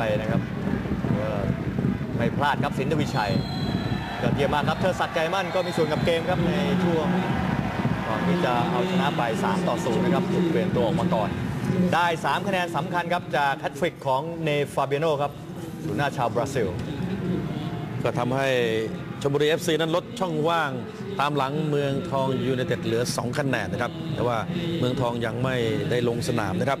ไปนะครับก็ไม่พลาดครับสินทวิชัยยอดเยี่ยมมากครับเธอสักดิ์ใจมั่นก็มีส่วนกับเกมครับในช่วงก่อนที่จะเอาชนะไป 3 ต่อ 0 นะครับถูกเปลี่ยนตัวออกมาก่อน ได้ 3 คะแนนสำคัญครับจากแฮตทริกของเนฟาเบียโนครับศูนย์หน้าชาวบราซิล ก็ทำให้ชลบุรี FC นั้นลดช่องว่างตามหลังเมืองทองยูไนเต็ดเหลือ 2 คะแนนนะครับ แต่ว่าเมืองทองยังไม่ได้ลงสนามนะครับ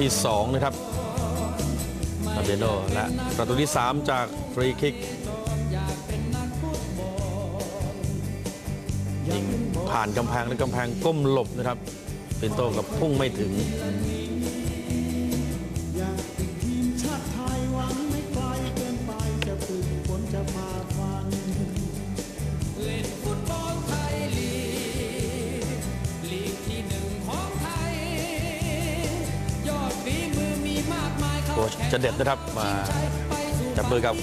ที่ 2 นะครับอาเบโนและประตูที่ 3 จากฟรีคิกยิงผ่านกำแพงและกำแพงก้มหลบนะครับปินโตกับพุ่งไม่ถึง โค้ชจะเด็ดนะครับมาจับมือกับ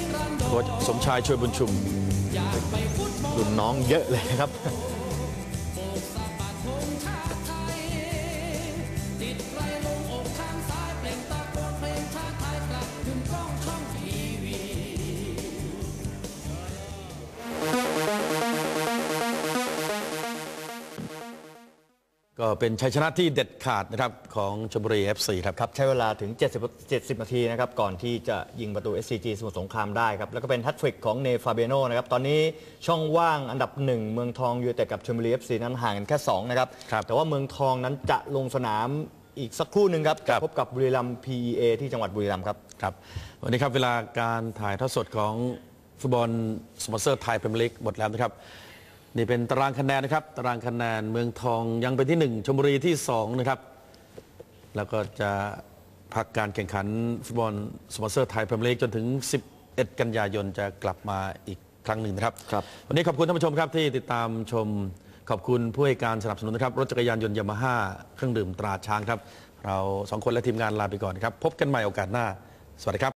โค้ชสมชายช่วยบุญชุมรุ่นน้องเยอะเลยครับ ก็เป็นชัยชนะที่เด็ดขาดนะครับของชลบุรี FC ครับ ครับ ใช้เวลาถึง 70 70 นาทีนะครับ ก่อนที่จะยิงประตู SCG สมุทรสงครามได้ครับ แล้วก็เป็นแฮตทริกของเนฟาเบโนนะครับ ตอนนี้ช่องว่างอันดับหนึ่งเมืองทองยูไนเต็ดกับชลบุรี FC นั้นห่างกันแค่ 2 นะครับครับ แต่ว่าเมืองทองนั้นจะลงสนามอีกสักครู่หนึ่งครับครัจะบพบกับบุรีรัมย์ PEA ที่จังหวัดบุรีรัมย์ครับครับวันนี้ครับเวลาการถ่ายทอดสดของฟุตบอลสปอนเซอร์ไทยพรีเมียร์ลีกหมดแล้วนะครับ นี่เป็นตารางคะแนนนะครับ ตารางคะแนนเมืองทองยังเป็นที่ 1ชลบุรีที่ 2 นะครับ แล้วก็จะพักการแข่งขันฟุตบอลสปอนเซอร์ไทยพรีเมียร์ลีกจนถึง 11 กันยายนจะกลับมาอีกครั้งหนึ่งนะครับครับ วันนี้ขอบคุณท่านผู้ชมครับที่ติดตามชมขอบคุณผู้ให้การสนับสนุนนะครับ รถจักรยานยนต์ยามาฮ่าเครื่องดื่มตราช้างครับ เราสองคนและทีมงานลาไปก่อนครับ พบกันใหม่โอกาสหน้า สวัสดีครับ